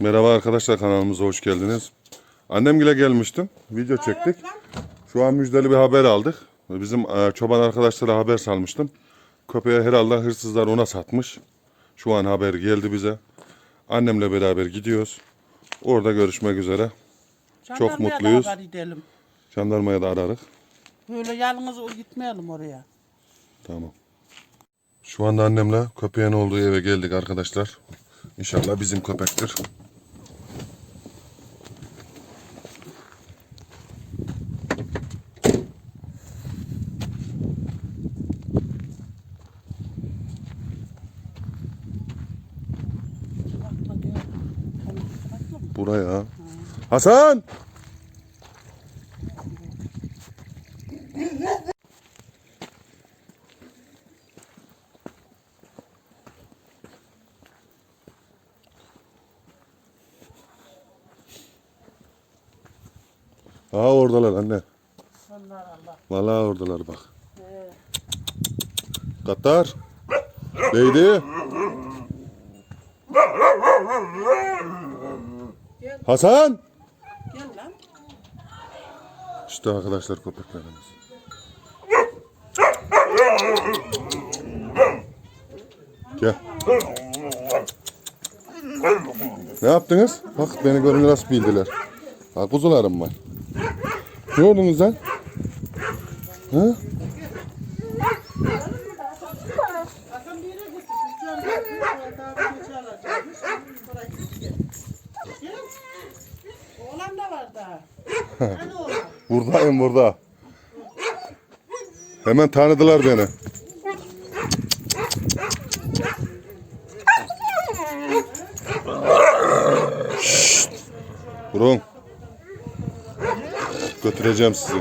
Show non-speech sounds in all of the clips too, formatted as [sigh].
Merhaba arkadaşlar kanalımıza hoş geldiniz. Annemgile gelmiştim. Video çektik. Şu an müjdeli bir haber aldık. Bizim e, çoban arkadaşlara haber salmıştım. Köpeği herhalde hırsızlar ona satmış. Şu an haber geldi bize. Annemle beraber gidiyoruz. Orada görüşmek üzere. Jandarmaya da mutluyuz. haber edelim. Jandarmaya da ararız. Böyle yalnız gitmeyelim oraya. Tamam. Şu anda annemle köpeğin olduğu eve geldik arkadaşlar. İnşallah bizim köpektir. Buraya. Hasan! Aa oradalar anne. Allah Allah. Vallahi oradalar bak. Kattar. Neydi? Hasan. Gel lan. İşte arkadaşlar köpeklerimiz. Gel. Ne yaptınız? Bak beni görünce nasıl bildiler. Bak kuzularım var. Ne oldunuz lan? Ha? Bakın bir yere gittik. Can geldi. Daha bir geçe alacakmış. Bırak gel. Gel. Oğlan da var daha. Hadi oğlan. Buradayım burada. Hemen tanıdılar beni. Şşt! Durun. Götüreceğim sizi.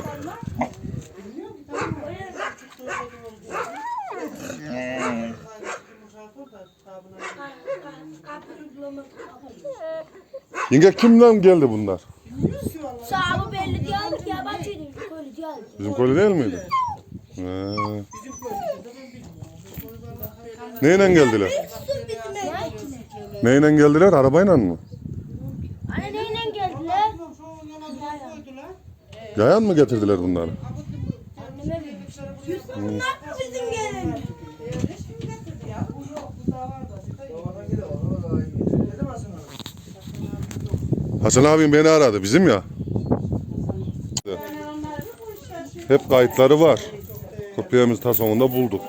Yenge kimden geldi bunlar? Sahibi belli değil ki değil. Bizim koli değil miydi? He. Neyle geldiler? Neyle geldiler? Arabayla mı? Anne neyle geldiler? Yayan mı getirdiler bunları? Bunlar mı bizim gelin? Hasan abim beni aradı. Bizim ya. Hep kayıtları var. Köpeğimizi ta sonunda bulduk.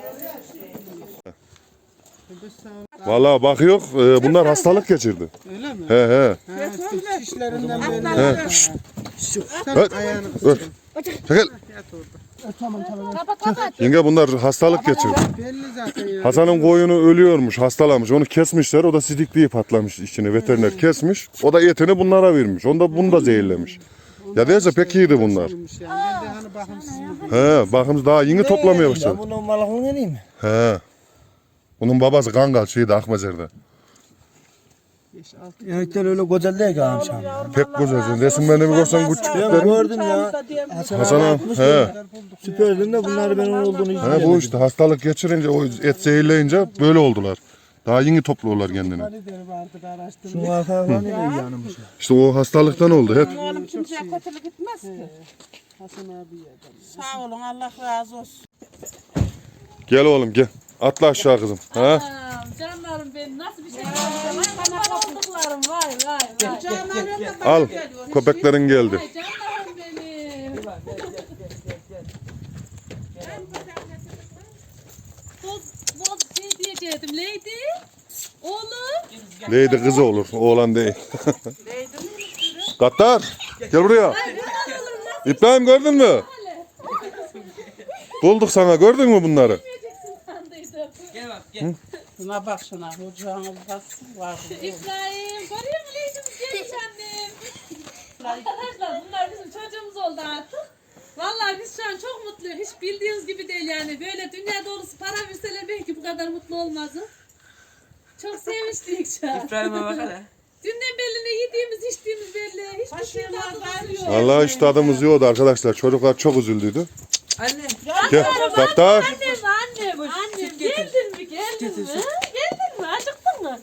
Vallahi bakıyor e, bunlar hastalık geçirdi. Öyle mi? He he. Ha, şişlerinden böyle. he. Şşt. Öt. Çekil. yat orada. Kapat kapat. Yenge bunlar hastalık geçirdi. Belli zaten ya. Hasan'ın koyunu ölüyormuş, hastalamış. Onu kesmişler. O da sidikliği patlamış içine. Veteriner kesmiş. O da etini bunlara vermiş. Onu da bunu da zehirlemiş. Ya değilse pek iyiydi bunlar. Yani. Hani bakımsız? He, bakın daha yeni toplamaya başladı. Bunun balığını vereyim mi? He. Bunun babası Kangal şeydi Akmezer'de. 5-6 Yemekler öyle güzel değil ki sen. Pek güzel. Resimlerini bir görsen Ben küçükler. gördüm ya. Hasan Hasan abi He. Süperdim de bunlar ben onun olduğunu hiç He bu işte hastalık geçirince o et zehirleyince böyle oldular. Daha yeni topluyorlar kendini. Şu arka falan ne yanmış. İşte o hastalıktan oldu hep. Oğlum kimseye kötülük gitmez ki. Hasan abi Sağ olun Allah razı olsun. Gel oğlum gel. Atla aşağı kızım. Ha? Canlarım benim nasıl bir şey yapacağım? Bana kaptıklarım vay vay vay. Canlarım da bana Al. Köpeklerin geldi. Ay canlarım benim. Diyecektim. Lady. Oğlum. Neydi kızı olur. Oğlan değil. Kattar. Gel buraya. İbrahim gördün mü? Bulduk sana. Gördün mü bunları? Sandıydım. Şuna bak şuna. Ocağına bak. Var. İbrahim. Görüyor musun Lady'miz gelmiş annem. Arkadaşlar bunlar bizim çocuğumuz oldu artık. Vallahi biz şu an çok mutluyuz. Hiç bildiğiniz gibi değil yani. Böyle dünya dolusu para verseler kadar mutlu olmazdı. Çok sevmiştik şu an. İbrahim'e bak hele. [laughs] Dünden belli ne yediğimiz içtiğimiz belli. Hiçbir şey tadımız yok. Vallahi hiç tadımız yoktu arkadaşlar. Çocuklar çok üzüldüydü. Anne. Gel. Kattar. Annem annem annem geldin mi geldin mi? Geldin mi acıktın mı?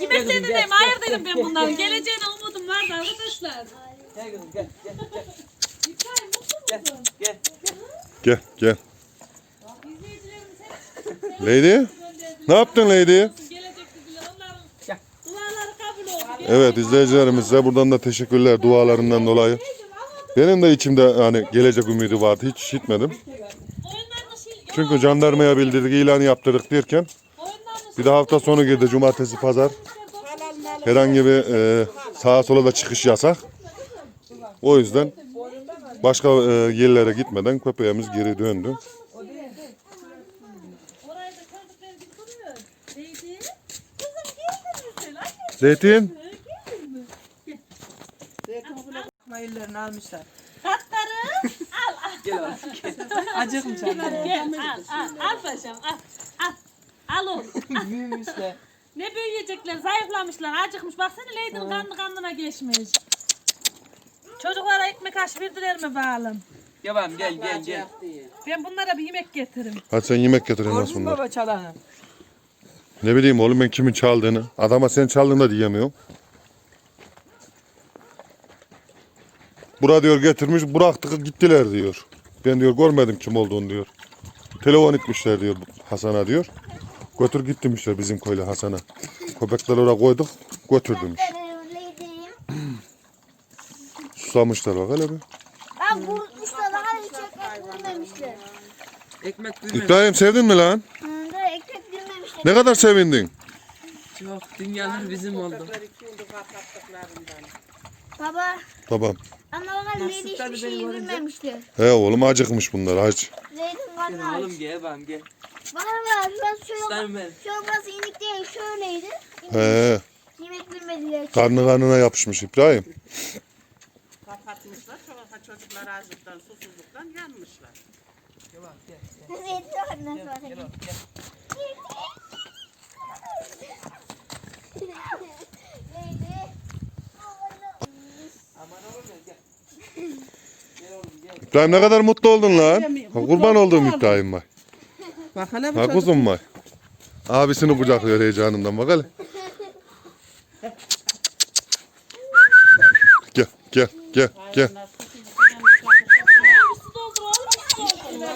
Yemeklerini de hayır dedim ben bunların. Geleceğine umudum vardı arkadaşlar. Gel kızım gel gel gel İbrahim mutlu musun? gel. Gel gel. Hep Lady. Ne yaptın Lady? Evet izleyicilerimize buradan da teşekkürler dualarından dolayı. Benim de içimde hani gelecek ümidi vardı. Hiç işitmedim. Çünkü jandarmaya bildirdik, ilan yaptırdık derken bir de hafta sonu girdi. Cumartesi, pazar. Herhangi bir e, sağa sola da çıkış yasak. O yüzden başka e, yerlere gitmeden köpeğimiz geri döndü. Orayı da çocuklar gibi duruyor. Neydi? Kızım geldin mi sen? Anne Zeytin. Mayıllarını almışlar. Katları al al. Gel. Acıkmış anne. Gel al al. Al paşam al. Al. Al oğlum. [laughs] Büyümüşler. Ne büyüyecekler, zayıflamışlar, acıkmış. Baksana Leydin kanlı kanlına geçmiş. Çocuklara ekmek aş verdiler mi bağlım? Bakalım gel gel gel. Ben bunlara bir yemek getiririm. Hadi sen yemek getir Gördün mü bunlar. baba çalanı? Ne bileyim oğlum ben kimin çaldığını. Adama sen çaldığını da diyemiyorum. Bura diyor getirmiş bıraktık gittiler diyor. Ben diyor görmedim kim olduğunu diyor. Telefon etmişler diyor Hasan'a diyor. Götür git demişler bizim köylü Hasan'a. Köpekleri oraya koyduk götür demiş. Susamışlar bak hele bir. Ben vurmuşlar daha hiç ekmek bilmemişler. Ekmek büyümemiş. İbrahim sevdin mi lan? Hı, da ekmek bilmemişler. Ne kadar sevindin? Çok dünyalar bizim oldu. Baba Tamam. ama bana Leyla hiçbir şey bilmemişti. He oğlum acıkmış bunlar aç. Karnı Gel aç. oğlum gel bakalım gel. Bak biraz şöyle İstemem ben. şöyle biraz inik değil şöyleydi. He. Yemek bilmediler. Karnı karnına yapışmış İbrahim. Kapatmışlar. Sonra çocuklar açlıktan, susuzluktan yanmışlar. Gel bakalım gel. Zeytin karnına sonra. İbrahim ne kadar mutlu oldun lan. Ha, Kurban olduğum. İbrahim vay. Bak hele bu Ha çocuk. kuzum vay. Abisini kucaklıyor heyecanından bak hele. Gel gel gel gel.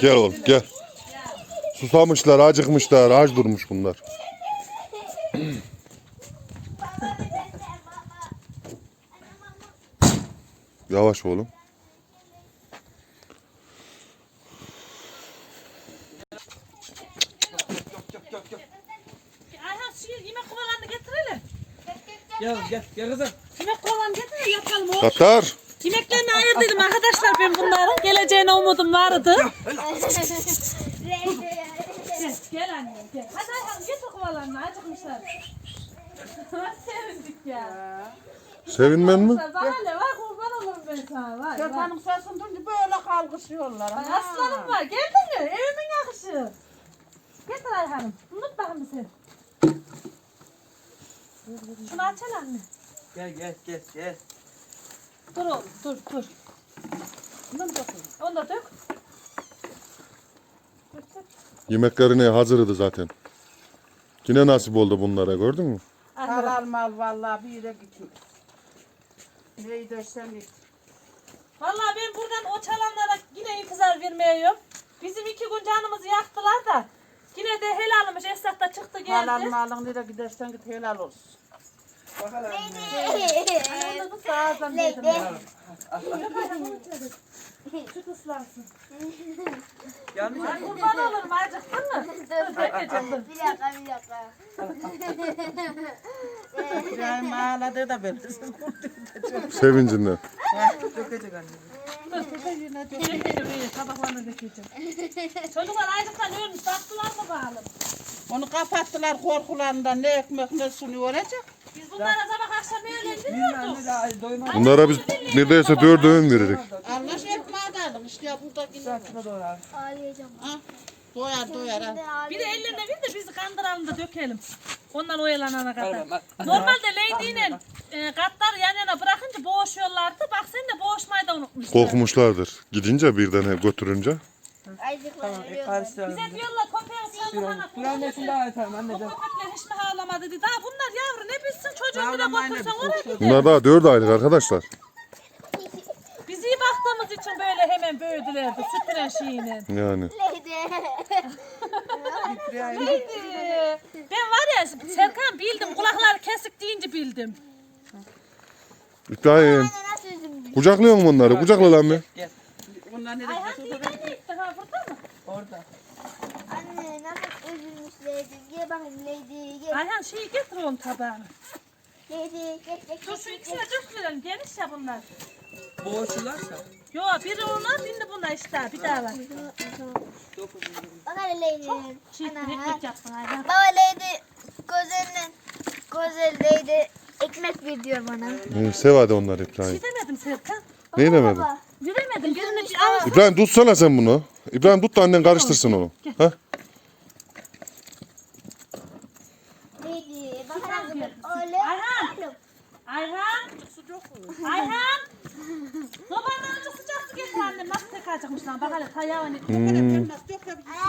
Gel oğlum gel. Susamışlar acıkmışlar aç durmuş bunlar. Yavaş oğlum. Ayhan şu yemek kovalarını. Gel gel. Gel kızım. Yemek kovalarını getir de yapalım oğlum. Katar. Yemeklerini ayırdıydım arkadaşlar ben bunların. Geleceğine umudum vardı. Gel, gel annem gel. Hadi Ayhan getir kovalarını acıkmışlar. [laughs] Sevindik ya. Sevinmen mi? Bak hele bak olurum ben sana. Vay. Köpeğin sesini duyunca böyle kalkışıyorlar. Ay. Aslanım var. Geldin mi? Evimin yakışı. Getir Ayhan'ım. Unut bakayım sen. Şunu aç hele anne. Gel gel gel gel. Dur oğlum dur dur. Bunu da dök. Onu da dök. Yemeklerini hazırdı zaten. Yine nasip oldu bunlara gördün mü? Halal mal vallahi bir yere gitmiş. Neyi dersen git. Vallahi ben buradan o çalanlara yine intizar vermiyorum. Bizim iki gün canımızı yaktılar da. Yine de helalmiş Esnaf da çıktı Halal geldi. malın nereye gidersen git helal olsun. Bakalım. Da sağdan dedim. Süt ıslansın. [laughs] Gelmiş Ay kurban olurum acıktın mı? Dur bekleyeceğim dur. Bir dakika bir dakika. İbrahim ağladı da ben. Sevincinden. Dökecek anne. Tabaklarını. Çocuklar acıktan ölmüş baktılar mı bakalım? Onu kapattılar korkularından ne ekmek ne sunu olacak. Biz bunlara sabah akşam öğlen veriyorduk. Bunlara biz neredeyse dört öğün verirdik. Allah ekmeği de alın işte burada gidiyor. Şuna doğru abi. Ağlayacağım. Ha? Doyar doyar ha. Bir de ellerine bir de bizi kandıralım da dökelim. Ondan oyalanana Al kadar. al. Normalde Lady ile e, katlar yan yana bırakınca boğuşuyorlardı. Bak sen de boğuşmayı da unutmuşsun. Korkmuşlardır. Gidince birden he götürünce. Ayıcıklar Tamam, e, karıştıralım. Bize diyorlar köpeğin bana Dur annesini daha Bu anneciğim. köpekler hiç mi havlamadı dedi. Daha bunlar yavru ne bilsin çocuğun bile Havlamayla götürsen bir oraya korktu. gider. Bunlar daha 4 aylık arkadaşlar. Biz iyi baktığımız için böyle hemen büyüdülerdi süt şeyine. Yani. Neydi? Ben var ya Serkan bildim kulakları kesik deyince bildim. İbrahim. Kucaklıyor mu bunları? Kucakla lan bir. Gel. Nereye Ayhan gidiyor? değil mi? Daha burada mı? Orada. Anne nasıl üzülmüşlerdi. Gel bakayım Lady. Gel. Ayhan şeyi getir oğlum tabağını. Lady. Gel gel Dur şu ikisine dökmeyelim geniş ya bunlar. Boğuşurlarsa. Yo biri ona biri de buna işte bir daha var. Bak hele. Şey yapsın Ayhan. Baba Lady. Gözlerinin. Güzel Lady. Ekmek ver diyor bana. Ee, Sev hadi onları İbrahim. Bir demedim Serkan. Neyi demedin? Baba. Veremedim. Gözünü bir. İbrahim tutsana sen bunu. İbrahim tut da annen karıştırsın onu. Ha? Lady. Bak hele. Öyle. Ayhan. Ayhan. Ayhan. Babanın önce sıcak su getir annem. Nasıl tek acıkmış Bak hele tayağını.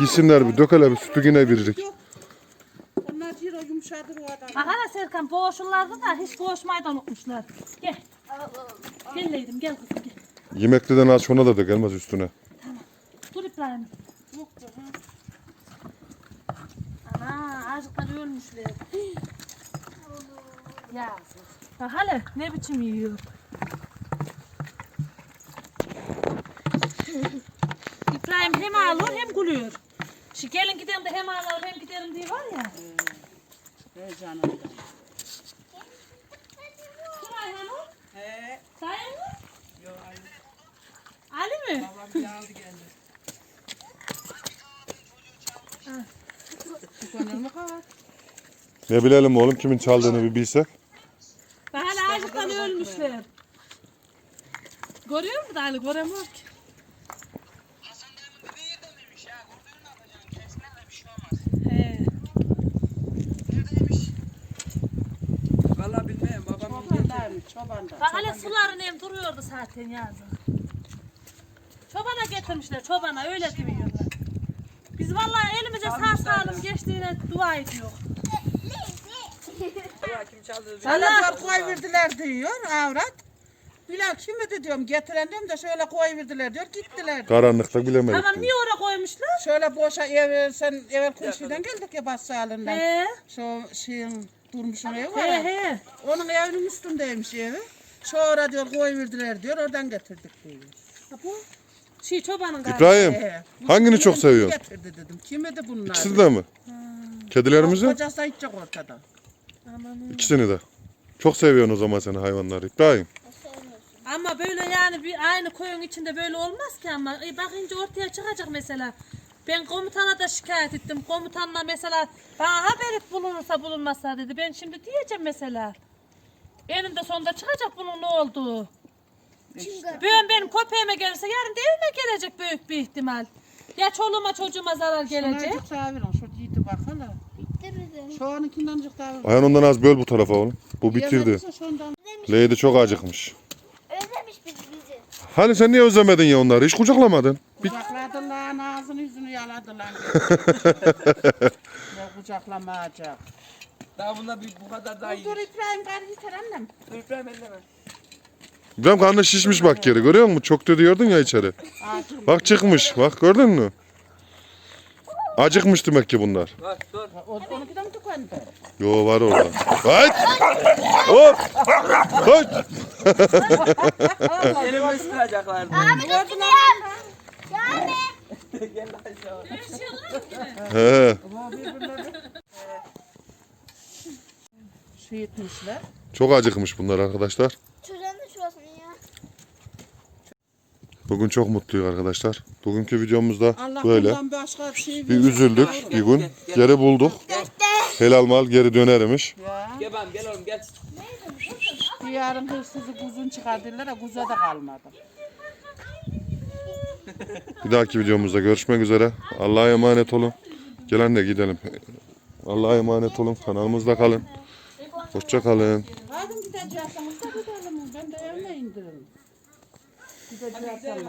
Yesinler bir dök hele bir sütü yine verecek. Onlar ciro yumuşadır o adam. Bak hele Serkan boğuşurlardı da hiç boğuşmayı da unutmuşlar. Gel. Gel Leydim gel kızım gel. Yemekliden aç ona da dökülmez üstüne. Dur İbrahim. Ana ağaçlar ölmüşler. ya. Bak hele ne biçim yiyor. [laughs] İbrahim hem ağlıyor hem gülüyor. Şu gelin gidelim de hem ağlar hem gidelim diye var ya. He canım. Kim Ayhan o? He. Sayın mı? Yo aynı. Ali mi? Babam bir aldı geldi. Tükenir mi kavar? Ne bilelim oğlum kimin çaldığını bir bilsek. Bak hala ağaçtan ölmüşler. Görüyor musun Ali? Göremiyor ki. He. Valla bilmiyorum Çobandaymış çobanda. Bak hele suların hem duruyordu zaten yazın. Çobana getirmişler çobana öyle diyorlar. Biz vallahi elimize sağ salim geçtiğine dua ediyor. Sana diyor koy verdiler diyor avrat. Bilal kimi de diyorum getiren diyorum da şöyle koy verdiler diyor gittiler. Karanlıkta bilemedik. Tamam diyor. niye oraya koymuşlar? Şöyle boşa ev sen evvel kuşiden geldik ya bas sağlığından. He. Şu şeyin durmuşun evi var He he. Onun evinin üstündeymiş evi. Sonra diyor koy verdiler diyor oradan getirdik diyor. Şey çobanın galiba. İbrahim He. hangini çok seviyorsun? Getirdi dedim. Kimi de bunlar? İkisini de mi? Kedilerimizi? Kocası içecek ortada. İkisini de. Çok seviyorsun o zaman sen hayvanları İbrahim. Ama böyle yani bir aynı koyun içinde böyle olmaz ki ama e, bakınca ortaya çıkacak mesela. Ben komutana da şikayet ettim. Komutanla mesela bana haber et bulunursa bulunmazsa dedi. Ben şimdi diyeceğim mesela. Benim de sonunda çıkacak bunun ne olduğu. Ben benim köpeğime gelirse yarın da evime gelecek büyük bir ihtimal. Ya çoluğuma çocuğuma zarar gelecek. Şunacık savirin. Şu yiğidi bak hele. Bitti Şu anınkinden azıcık daha ver. Ayhan ondan az böl bu tarafa oğlum. Bu bitirdi. Yemediyse şundan. Leydi çok acıkmış. Özlemiş bizi bizi. Hani sen niye özlemedin ya onları? Hiç kucaklamadın. Kucakladı lan ağzını yüzünü yaladı lan. [laughs] ya kucaklamayacak. Daha bunlar bir bu kadar daha iyi. Dur İbrahim gari yeter annem. Dur İbrahim elleme. İbrahim karnı şişmiş bak geri görüyor musun? Çok diyordun ya içeri. Ağacım. Bak çıkmış. Bak gördün mü? Acıkmış demek ki bunlar. Bak dur. O, onunki mi tükendi? Yo var orada. Kaç! Hop! Kaç! Elimi ısıracaklardı. Gördün ya. Yani. Gel aşağı. He. Şey etmişler. Çok acıkmış bunlar arkadaşlar. Çocuğun da şurasını ya. Bugün çok mutluyuz arkadaşlar. Bugünkü videomuzda Allah böyle. başka bir şey Bir üzüldük bir gün. Geri bulduk. Helal mal geri dönermiş. Ya. Gel bana gel oğlum gel. Diyarın hırsızı kuzun çıkardılar da kuza da kalmadı. [laughs] Bir dahaki videomuzda görüşmek üzere. Allah'a emanet olun. Gel anne gidelim. Allah'a emanet olun. Kanalımızda kalın. Hoşça kalın. Hadi gideceğiz. Ben de evime indirim. Gideceğiz.